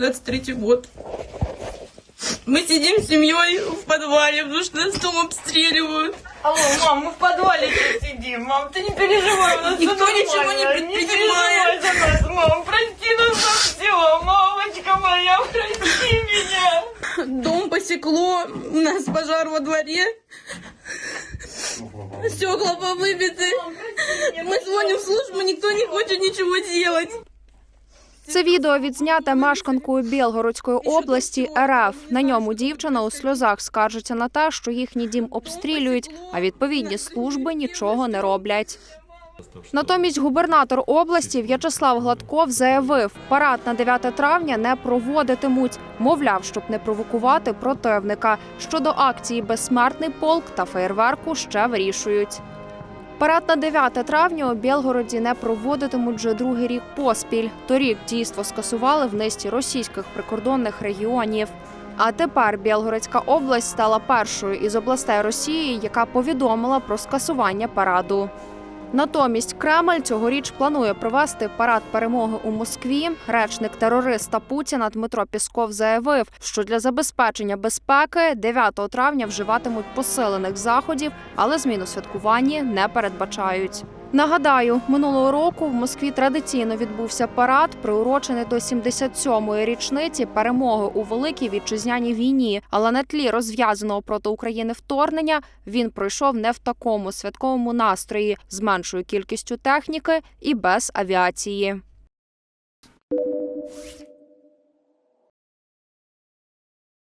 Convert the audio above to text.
23 год. Мы сидим с семьей в подвале, потому что нас там обстреливают. Алло, мам, мы в подвале сидим. Мам, ты не переживай, у нас Никто всё ничего не предпринимает. Не переживай за нас, мам, прости нас за все. Мамочка моя, прости меня. Дом посекло, у нас пожар во дворе. Стекла повыбиты. Мы звоним в службу, никто не хочет ничего делать. Це відео відзнято мешканкою Білгородської області РФ. На ньому дівчина у сльозах скаржиться на те, що їхній дім обстрілюють, а відповідні служби нічого не роблять. Натомість губернатор області В'ячеслав Гладков заявив, парад на 9 травня не проводитимуть. Мовляв, щоб не провокувати противника. Щодо акції Безсмертний полк та феєрверку ще вирішують. Парад на 9 травня у Білгороді не проводитимуть вже другий рік поспіль. Торік дійство скасували в низці російських прикордонних регіонів. А тепер Білгородська область стала першою із областей Росії, яка повідомила про скасування параду. Натомість Кремль цьогоріч планує провести парад перемоги у Москві. Речник терориста Путіна Дмитро Пісков заявив, що для забезпечення безпеки 9 травня вживатимуть посилених заходів, але зміну святкуванні не передбачають. Нагадаю, минулого року в Москві традиційно відбувся парад, приурочений до 77-ї річниці перемоги у великій вітчизняній війні. Але на тлі розв'язаного проти України вторгнення він пройшов не в такому святковому настрої, з меншою кількістю техніки і без авіації.